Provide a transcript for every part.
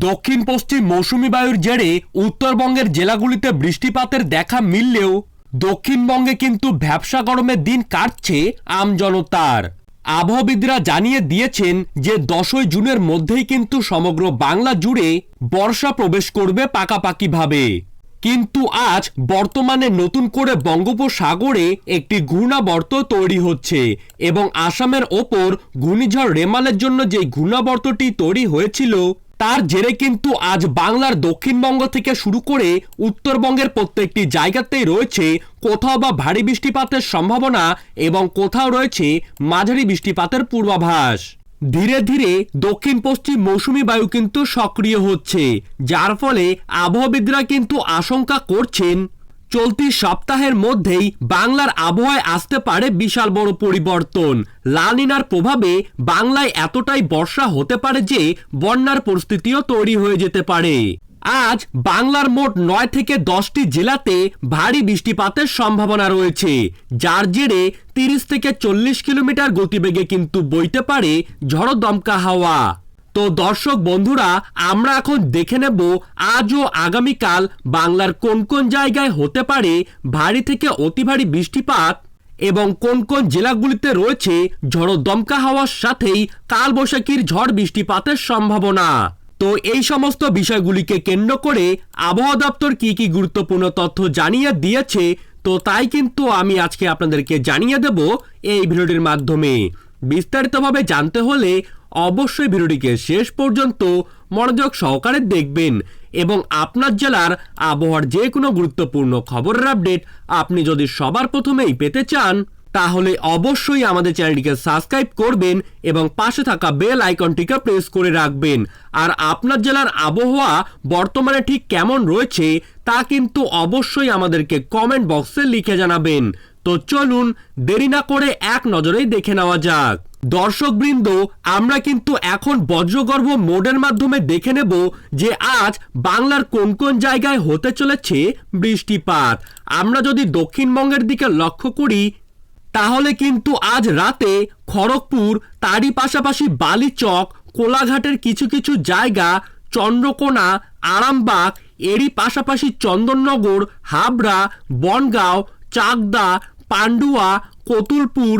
দক্ষিণ পশ্চিম মৌসুমি বায়ুর জেরে উত্তরবঙ্গের জেলাগুলিতে বৃষ্টিপাতের দেখা মিললেও দক্ষিণবঙ্গে কিন্তু ভ্যাবসা গরমের দিন কাটছে আমজনতার আবহবিদরা জানিয়ে দিয়েছেন যে দশই জুনের মধ্যেই কিন্তু সমগ্র বাংলা জুড়ে বর্ষা প্রবেশ করবে পাকাপাকিভাবে। কিন্তু আজ বর্তমানে নতুন করে বঙ্গোপসাগরে একটি ঘূর্ণাবর্ত তৈরি হচ্ছে এবং আসামের ওপর ঘূর্ণিঝড় রেমালের জন্য যে ঘূর্ণাবর্তটি তৈরি হয়েছিল তার জেরে কিন্তু আজ বাংলার দক্ষিণবঙ্গ থেকে শুরু করে উত্তরবঙ্গের প্রত্যেকটি জায়গাতেই রয়েছে কোথাও বা ভারী বৃষ্টিপাতের সম্ভাবনা এবং কোথাও রয়েছে মাঝারি বৃষ্টিপাতের পূর্বাভাস। ধীরে ধীরে দক্ষিণ পশ্চিম মৌসুমি বায়ু কিন্তু সক্রিয় হচ্ছে, যার ফলে আবহাওয়াবিদরা কিন্তু আশঙ্কা করছেন চলতি সপ্তাহের মধ্যেই বাংলার আবহাওয়ায় আসতে পারে বিশাল বড় পরিবর্তন। লানিনার প্রভাবে বাংলায় এতটাই বর্ষা হতে পারে যে বন্যার পরিস্থিতিও তৈরি হয়ে যেতে পারে। আজ বাংলার মোট নয় থেকে দশটি জেলাতে ভারী বৃষ্টিপাতের সম্ভাবনা রয়েছে। যার জেরে তিরিশ থেকে চল্লিশ কিলোমিটার গতিবেগে কিন্তু বইতে পারে ঝড়ো দমকা হাওয়া। তো দর্শক বন্ধুরা, আমরা এখন দেখে নেব আজ ও আগামীকাল বাংলার কোন কোন জায়গায় হতে পারে ভারী থেকে অতি ভারী বৃষ্টিপাত এবং কোন কোন জেলাগুলিতে রয়েছে ঝড়ো দমকা হাওয়ার সাথেই কালবৈশাখীর ঝড় বৃষ্টিপাতের সম্ভাবনা। তো এই সমস্ত বিষয়গুলিকে কেন্দ্র করে আবহাওয়া দপ্তর কি কি গুরুত্বপূর্ণ তথ্য জানিয়ে দিয়েছে, তো তাই কিন্তু আমি আজকে আপনাদেরকে জানিয়ে দেব এই ভিডিওটির মাধ্যমে। বিস্তারিতভাবে জানতে হলে অবশ্যই ভিডিওটিকে শেষ পর্যন্ত মনোযোগ সহকারে দেখবেন এবং আপনার জেলার আবহাওয়ার যে কোনো গুরুত্বপূর্ণ খবরের আপডেট আপনি যদি সবার প্রথমেই পেতে চান, তাহলে অবশ্যই আমাদের চ্যানেলটিকে সাবস্ক্রাইব করবেন এবং পাশে থাকা বেল আইকনটিকে প্রেস করে রাখবেন। আর আপনার জেলার আবহাওয়া বর্তমানে ঠিক কেমন রয়েছে, তা কিন্তু অবশ্যই আমাদেরকে কমেন্ট বক্সে লিখে জানাবেন। তো চলুন দেরি না করে এক নজরেই দেখে নেওয়া যাক। দর্শকবৃন্দ, আমরা কিন্তু এখন বজ্রগর্ভ মোডের মাধ্যমে দেখে নেব যে আজ বাংলার কোন কোন জায়গায় হতে চলেছে বৃষ্টিপাত। আমরা যদি দক্ষিণবঙ্গের দিকে লক্ষ্য করি, তাহলে কিন্তু আজ রাতে খড়গপুর, তারই পাশাপাশি বালিচক, কোলাঘাটের কিছু কিছু জায়গা, চন্দ্রকোনা, আরামবাগ, এরই পাশাপাশি চন্দননগর, হাবড়া, বনগাঁও, চাকদা পান্ডুয়া, কতুলপুর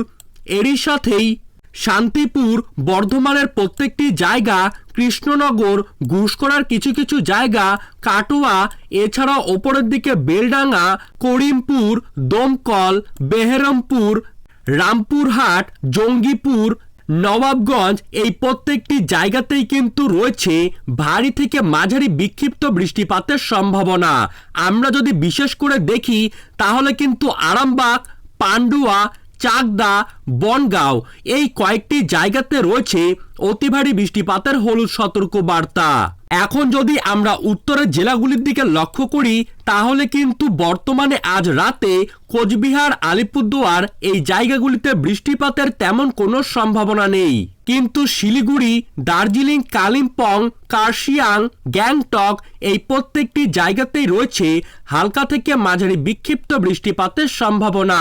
এরই সাথেই শান্তিপুর, বর্ধমানের প্রত্যেকটি জায়গা, কৃষ্ণনগর ঘুষকরার কিছু কিছু জায়গা, কাটোয়া, এছাড়াও ওপরের দিকে বেলডাঙ্গা, করিমপুর, দমকল, বেহেরমপুর, রামপুরহাট, জঙ্গিপুর, নবাবগঞ্জ এই প্রত্যেকটি জায়গাতেই কিন্তু রয়েছে ভারী থেকে মাঝারি বিক্ষিপ্ত বৃষ্টিপাতের সম্ভাবনা। আমরা যদি বিশেষ করে দেখি, তাহলে কিন্তু আরামবাগ পান্ডুয়া, চাকদা, বনগাঁও এই কয়েকটি জায়গাতে রয়েছে অতি ভারী বৃষ্টিপাতের হলুদ সতর্ক বার্তা এখন যদি আমরা উত্তরের জেলাগুলির দিকে লক্ষ্য করি, তাহলে কিন্তু বর্তমানে আজ রাতে কোচবিহার, আলিপুরদুয়ার এই জায়গাগুলিতে বৃষ্টিপাতের তেমন কোনো সম্ভাবনা নেই। কিন্তু শিলিগুড়ি, দার্জিলিং, কালিম্পং, কার্শিয়াং, গ্যাংটক এই প্রত্যেকটি জায়গাতেই রয়েছে হালকা থেকে মাঝারি বিক্ষিপ্ত বৃষ্টিপাতের সম্ভাবনা।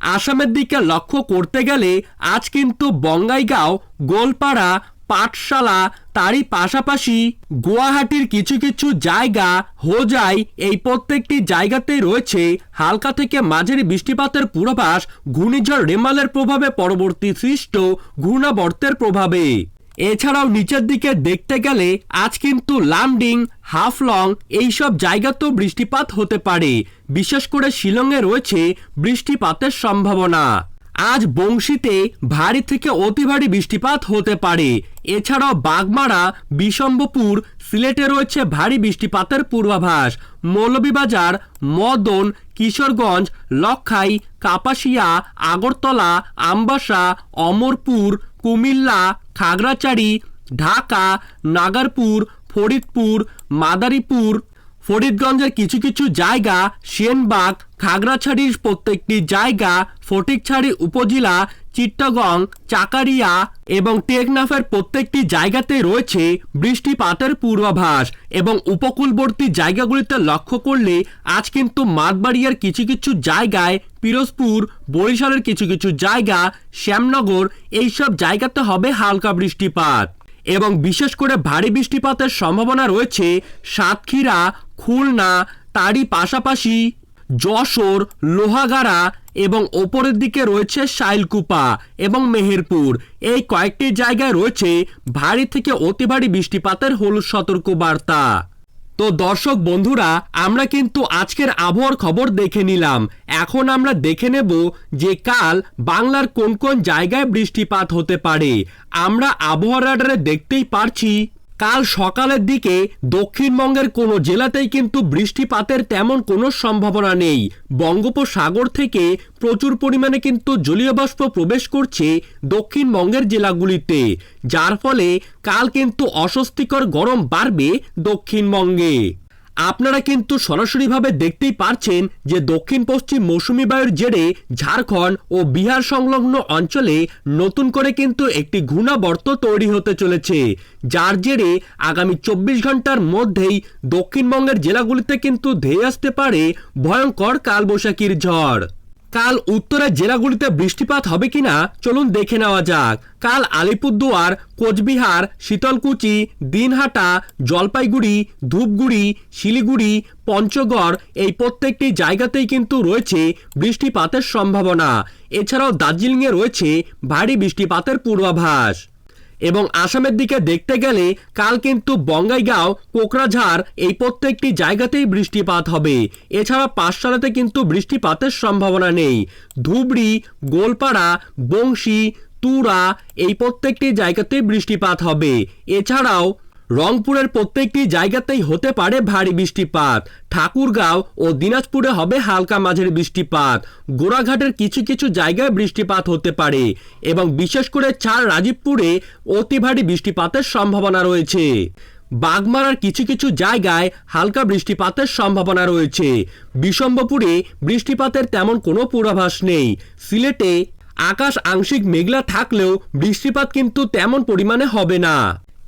আসামের দিকে লক্ষ্য করতে গেলে আজ কিন্তু বঙ্গাইগাঁও, গোলপাড়া, পাঠশালা, তারই পাশাপাশি গুয়াহাটির কিছু কিছু জায়গা, হোজাই এই প্রত্যেকটি জায়গাতে রয়েছে। হালকা থেকে মাঝারি বৃষ্টিপাতের পূর্বাভাস ঘূর্ণিঝড় রেমালের প্রভাবে পরবর্তী সৃষ্ট ঘূর্ণাবর্তের প্রভাবে। এছাড়াও নিচের দিকে দেখতে গেলে আজ কিন্তু লামডিং, হাফলং এইসব জায়গাতেও বৃষ্টিপাত হতে পারে। বিশেষ করে শিলংয়ে রয়েছে বৃষ্টিপাতের সম্ভাবনা। আজ বংশীতে ভারী থেকে অতি ভারী বৃষ্টিপাত হতে পারে। এছাড়াও বাগমারা বিশম্বপুর সিলেটে রয়েছে ভারী বৃষ্টিপাতের পূর্বাভাস। মৌলভীবাজার, মদন, কিশোরগঞ্জ লক্ষাই কাপাসিয়া, আগরতলা, আমবাসা, অমরপুর, কুমিল্লা খাগড়াছড়ি, ঢাকা, নাগারপুর, ফরিদপুর, মাদারীপুর, ফরিদগঞ্জের কিছু কিছু জায়গা, সেনবাগ, খাগড়াছড়ির প্রত্যেকটি জায়গা, ফটিকছড়ি উপজেলা চিট্টগং চাকারিয়া এবং টেকনাফের প্রত্যেকটি জায়গাতে রয়েছে বৃষ্টিপাতের পূর্বাভাস এবং উপকূলবর্তী জায়গাগুলিতে লক্ষ্য করলে আজ কিন্তু মাতবাড়িয়ার কিছু কিছু জায়গায় পিরোজপুর, বরিশালের কিছু কিছু জায়গা, শ্যামনগর, এইসব জায়গাতে হবে হালকা বৃষ্টিপাত। এবং বিশেষ করে ভারী বৃষ্টিপাতের সম্ভাবনা রয়েছে সাতক্ষীরা, খুলনা, তারই পাশাপাশি যশোর, লোহাগাড়া এবং ওপরের দিকে রয়েছে শাইলকুপা এবং মেহেরপুর। এই কয়েকটি জায়গায় রয়েছে ভারী থেকে অতি ভারী বৃষ্টিপাতের হলুদ সতর্ক বার্তা তো দর্শক বন্ধুরা, আমরা কিন্তু আজকের আবহাওয়ার খবর দেখে নিলাম। এখন আমরা দেখে নেব যে কাল বাংলার কোন কোন জায়গায় বৃষ্টিপাত হতে পারে। আমরা আবহাওয়া রাডারে দেখতেই পারছি কাল সকালের দিকে দক্ষিণবঙ্গের কোনো জেলাতেই কিন্তু বৃষ্টিপাতের তেমন কোনো সম্ভাবনা নেই। বঙ্গোপসাগর থেকে প্রচুর পরিমাণে কিন্তু জলীয় বাষ্প প্রবেশ করছে দক্ষিণবঙ্গের জেলাগুলিতে। যার ফলে কাল কিন্তু অস্বস্তিকর গরম বাড়বে দক্ষিণবঙ্গে। আপনারা কিন্তু সরাসরিভাবে দেখতেই পারছেন যে দক্ষিণ পশ্চিম মৌসুমি বায়ুর জেরে ঝাড়খণ্ড ও বিহার সংলগ্ন অঞ্চলে নতুন করে কিন্তু একটি ঘূর্ণাবর্ত তৈরি হতে চলেছে, যার জেরে আগামী চব্বিশ ঘণ্টার মধ্যেই দক্ষিণবঙ্গের জেলাগুলিতে কিন্তু ধেয়ে আসতে পারে ভয়ঙ্কর কালবৈশাখীর ঝড়। কাল উত্তরের জেলাগুলিতে বৃষ্টিপাত হবে কিনা চলুন দেখে নেওয়া যাক। কাল আলিপুরদুয়ার, কোচবিহার, শীতলকুচি, দিনহাটা, জলপাইগুড়ি, ধূপগুড়ি, শিলিগুড়ি, পঞ্চগড় এই প্রত্যেকটি জায়গাতেই কিন্তু রয়েছে বৃষ্টিপাতের সম্ভাবনা। এছাড়াও দার্জিলিংয়ে রয়েছে ভারী বৃষ্টিপাতের পূর্বাভাস। এবং আসামের দিকে দেখতে গেলে কাল কিন্তু বঙ্গাইগাঁও, কোকরাঝাড় এই প্রত্যেকটি জায়গাতেই বৃষ্টিপাত হবে। এছাড়া পাঠশালাতে কিন্তু বৃষ্টিপাতের সম্ভাবনা নেই। ধুবড়ি, গোলপাড়া, বংশী, তুরা এই প্রত্যেকটি জায়গাতেই বৃষ্টিপাত হবে। এছাড়াও রংপুরের প্রত্যেকটি জায়গাতেই হতে পারে ভারী বৃষ্টিপাত। ঠাকুরগাঁও ও দিনাজপুরে হবে হালকা মাঝের বৃষ্টিপাত। গোড়াঘাটের কিছু কিছু জায়গায় বৃষ্টিপাত হতে পারে এবং বিশেষ করে চার রাজীবপুরে অতি ভারী বৃষ্টিপাতের সম্ভাবনা রয়েছে। বাগমারার কিছু কিছু জায়গায় হালকা বৃষ্টিপাতের সম্ভাবনা রয়েছে। বিশম্বপুরে বৃষ্টিপাতের তেমন কোনো পূর্বাভাস নেই। সিলেটে আকাশ আংশিক মেঘলা থাকলেও বৃষ্টিপাত কিন্তু তেমন পরিমাণে হবে না।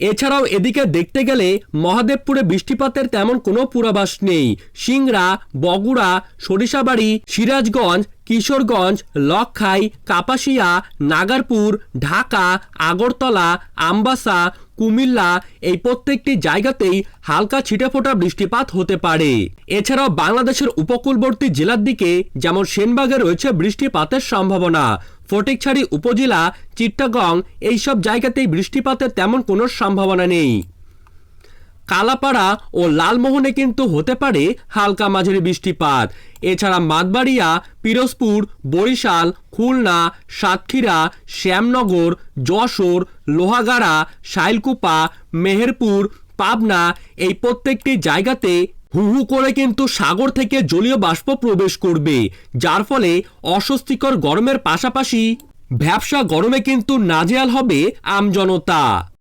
এছাড়াও এদিকে দেখতে গেলে মহাদেবপুরে বৃষ্টিপাতের তেমন কোনো পূর্বাভাস নেই। সিংড়া, বগুড়া, সরিষাবাড়ি, সিরাজগঞ্জ, কিশোরগঞ্জ লক্ষাই কাপাসিয়া, নাগারপুর, ঢাকা, আগরতলা, আমবাসা, কুমিল্লা এই প্রত্যেকটি জায়গাতেই হালকা ছিটেফোঁটা বৃষ্টিপাত হতে পারে। এছাড়াও বাংলাদেশের উপকূলবর্তী জেলার দিকে যেমন সেনবাগে রয়েছে বৃষ্টিপাতের সম্ভাবনা। ফটিকছড়ি, উপজেলা চিট্টাগং এইসব জায়গাতেই বৃষ্টিপাতের তেমন কোনো সম্ভাবনা নেই। কালাপাড়া ও লালমোহনে কিন্তু হতে পারে হালকা মাঝারি বৃষ্টিপাত। এছাড়া মাতবাড়িয়া, পিরোজপুর, বরিশাল, খুলনা, সাতক্ষীরা, শ্যামনগর, যশোর, লোহাগাড়া, শাইলকুপা, মেহেরপুর, পাবনা এই প্রত্যেকটি জায়গাতে হু হু করে কিন্তু সাগর থেকে জলীয় বাষ্প প্রবেশ করবে, যার ফলে অস্বস্তিকর গরমের পাশাপাশি ভ্যাবসা গরমে কিন্তু নাজেয়াল হবে আমজনতা।